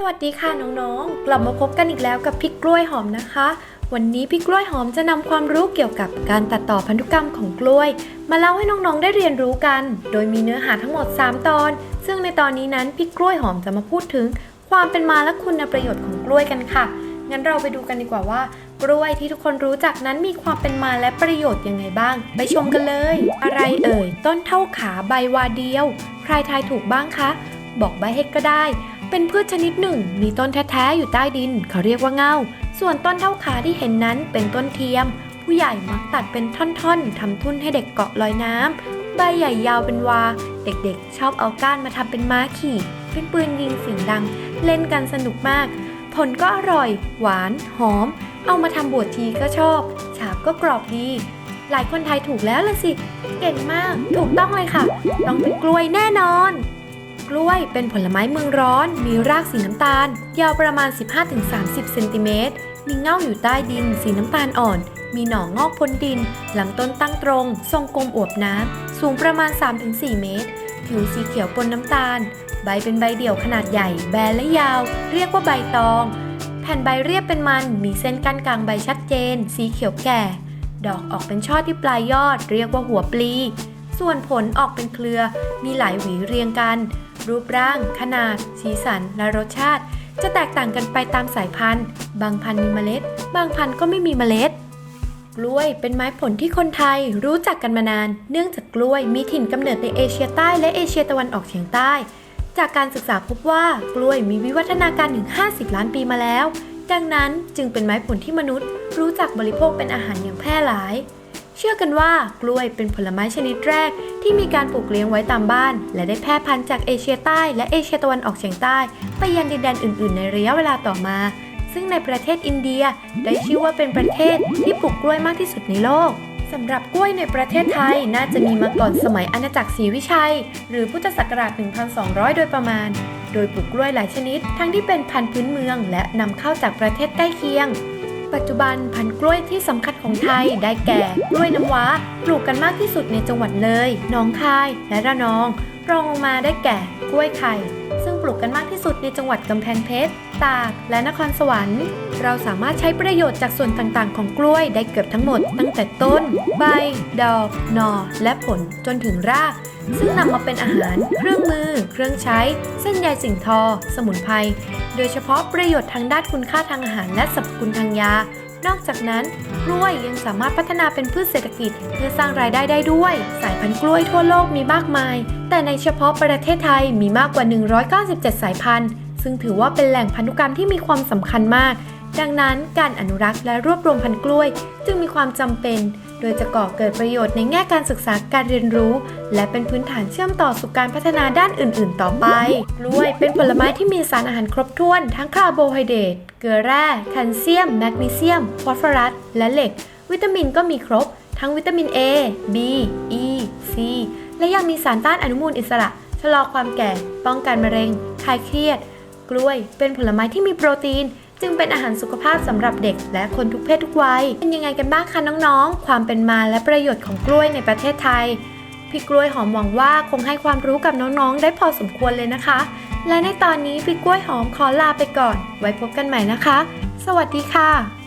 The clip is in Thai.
สวัสดีค่ะน้องๆ กลับมาพบกันอีกแล้วกับพี่กล้วยหอมนะคะ วันนี้พี่กล้วยหอมจะนำความรู้เกี่ยวกับการตัดต่อพันธุกรรมของกล้วย มาเล่าให้น้องๆได้เรียนรู้กัน โดยมีเนื้อหาทั้งหมด 3 ตอน ซึ่งในตอนนี้นั้นพี่กล้วยหอมจะมาพูดถึง ความเป็นมาและคุณประโยชน์ของกล้วยกันค่ะ งั้นเราไปดูกันดีกว่าว่า กล้วยที่ทุกคนรู้จักนั้นมีความเป็นมาและประโยชน์ยังไงบ้าง ไปชมกันเลย อะไรเอ่ย ต้นเท่าขาใบวาเดียว ใครทายถูกบ้างคะ บอกใบให้ก็ได้ เป็นพืชชนิดหนึ่ง มีต้นแท้ๆอยู่ใต้ดิน เขาเรียกว่าเงา ส่วนต้นเท่าขาที่เห็นนั้นเป็นต้นเทียม ผู้ใหญ่มักตัดเป็นท่อนๆทำทุ่นให้เด็กเกาะลอยน้ำใบใหญ่ยาวเป็นวา เด็กๆ ชอบเอาก้านมาทำเป็นม้าขี่ เป็นปืนยิงเสียงดัง เล่นกันสนุกมาก ผลก็อร่อย หวาน หอม เอามาทำบวชทีก็ชอบ ฉาบก็กรอบดี หลายคนไทยถูกแล้วละสิ เก่งมาก ถูกต้องเลยค่ะ ต้องเป็นกล้วยแน่นอน กล้วยเป็นผลไม้เมืองร้อน มีรากสีน้ำตาล ยาวประมาณ 15-30 เซนติเมตร มีเง่าอยู่ใต้ดิน สีน้ำตาลอ่อน มีหน่องอกพ้นดิน ลำต้นตั้งตรง ทรงกลมอวบน้ำ สูงประมาณ 3-4 เมตร ผิวสีเขียวปนน้ำตาล ใบเป็นใบเดี่ยวขนาดใหญ่ แบนและยาว เรียกว่าใบตอง แผ่นใบเรียบเป็นมัน มีเส้นกั้นกลางใบชัดเจน สีเขียวแก่ ดอกออกเป็นช่อที่ปลายยอด เรียกว่าหัวปลีส่วนผลออกเป็นเครือ มีหลายหวีเรียงกัน รูปร่าง ขนาด สีสัน และรสชาติ จะแตกต่างกันไปตามสายพันธุ์ บางพันธุ์มีเมล็ด บางพันธุ์ก็ไม่มีเมล็ด กล้วยเป็นไม้ผลที่คนไทยรู้จักกันมานาน เนื่องจากกล้วยมีถิ่นกำเนิดในเอเชียใต้และเอเชียตะวันออกเฉียงใต้ จากการศึกษาพบว่ากล้วยมีวิวัฒนาการถึง 50 ล้านปีมาแล้ว ดังนั้นจึงเป็นไม้ผลที่มนุษย์ รู้จักบริโภคเป็นอาหารอย่างแพร่หลาย เชื่อกันว่ากล้วยเป็นผลไม้ชนิดแรก ที่มีการปลูกเลี้ยงไว้ตามบ้าน และได้แพร่พันธุ์จากเอเชียใต้และเอเชียตะวันออกเฉียงใต้ ไปยังดินแดนอื่น ๆ ในระยะเวลาต่อมา ซึ่งในประเทศอินเดียได้ชื่อว่าเป็นประเทศที่ปลูกกล้วยมากที่สุดในโลกสำหรับกล้วยในประเทศไทยน่าจะมีมาก่อนสมัยอาณาจักรศรีวิชัย หรือพุทธศักราช 1200 โดยประมาณ โดยปลูกกล้วยหลายชนิด ทั้งที่เป็นพันธุ์พื้นเมือง และนำเข้าจากประเทศใกล้เคียง ปัจจุบันพันธุ์กล้วยที่สำคัญของไทยได้แก่กล้วยน้ำว้าปลูกกันมากที่สุดในจังหวัดเลยหนองคาย และระนอง รองลงมาได้แก่กล้วยไข่ ซึ่งปลูกกันมากที่สุดในจังหวัดกำแพงเพชร ตาก และนครสวรรค์ เราสามารถใช้ประโยชน์จากส่วนต่างๆ ของกล้วยได้เกือบทั้งหมด ตั้งแต่ต้น ใบ ดอก หน่อ และผลจนถึงรากซึ่งนำมาเป็นอาหาร เครื่องมือ เครื่องใช้ เส้นใยสิ่งทอ สมุนไพร โดยเฉพาะประโยชน์ทางด้านคุณค่าทางอาหารและสรรพคุณทางยา นอกจากนั้น กล้วยยังสามารถพัฒนาเป็นพืชเศรษฐกิจ เพื่อสร้างรายได้ได้ด้วย สายพันธุ์กล้วยทั่วโลกมีมากมาย แต่ในเฉพาะประเทศไทยมีมากกว่า 197 สายพันธุ์ ซึ่งถือว่าเป็นแหล่งพันธุกรรมที่มีความสำคัญมาก ดังนั้นการอนุรักษ์และรวบรวมพันธุ์กล้วย จึงมีความจำเป็น โดยจะก่อเกิดประโยชน์ในแง่การศึกษาการเรียนรู้ และเป็นพื้นฐานเชื่อมต่อสู่การพัฒนาด้านอื่น ๆ ต่อไป กล้วยเป็นผลไม้ที่มีสารอาหารครบถ้วน ทั้งคาร์โบไฮเดรต เกลือแร่ แคลเซียม แมกนีเซียม ฟอสฟอรัส และเหล็ก วิตามินก็มีครบ ทั้งวิตามิน A B E C และยังมีสารต้านอนุมูลอิสระ ชะลอความแก่ ป้องกันมะเร็ง คลายเครียด กล้วยเป็นผลไม้ที่มีโปรตีน จึงเป็นอาหารสุขภาพสำหรับเด็กและคนทุกเพศทุกวัย เป็นยังไงกันบ้างคะน้องๆ ความเป็นมาและประโยชน์ของกล้วยในประเทศไทย พี่กล้วยหอมหวังว่าคงให้ความรู้กับน้องๆ ได้พอสมควรเลยนะคะ และในตอนนี้พี่กล้วยหอมขอลาไปก่อน ไว้พบกันใหม่นะคะ สวัสดีค่ะ